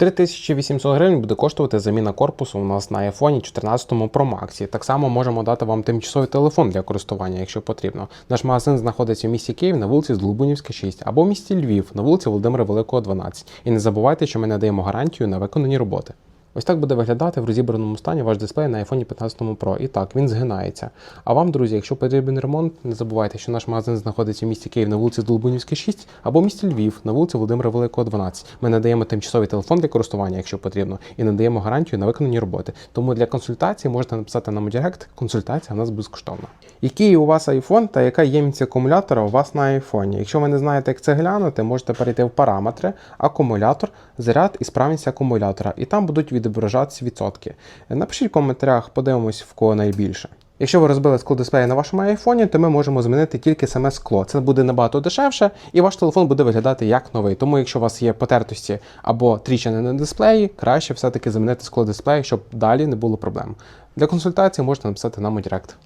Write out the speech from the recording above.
3800 гривень буде коштувати заміна корпусу у нас на iPhone 14 Pro Max. Так само можемо дати вам тимчасовий телефон для користування, якщо потрібно. Наш магазин знаходиться в місті Київ на вулиці Злобунівська, 6 або в місті Львів на вулиці Володимира Великого, 12. І не забувайте, що ми надаємо гарантію на виконані роботи. Ось так буде виглядати в розібраному стані ваш дисплей на iPhone 15 Pro. І так, він згинається. А вам, друзі, якщо потрібен ремонт, не забувайте, що наш магазин знаходиться в місті Київ на вулиці Долбунівська, 6 або в місті Львів на вулиці Володимира Великого, 12. Ми надаємо тимчасовий телефон для користування, якщо потрібно, і надаємо гарантію на виконані роботи. Тому для консультації можете написати нам у Директ. Консультація у нас безкоштовна. Який у вас iPhone та яка ємність акумулятора у вас на iPhone? Якщо ви не знаєте, як це глянути, можете перейти в параметри, акумулятор, заряд і справність акумулятора, і там будуть відображатися відсотки. Напишіть в коментарях, подивимось в кого найбільше. Якщо ви розбили скло дисплея на вашому айфоні, то ми можемо змінити тільки саме скло. Це буде набагато дешевше, і ваш телефон буде виглядати як новий. Тому, якщо у вас є потертості або тріщини на дисплеї, краще все-таки замінити скло дисплея, щоб далі не було проблем. Для консультації можете написати нам у Директ.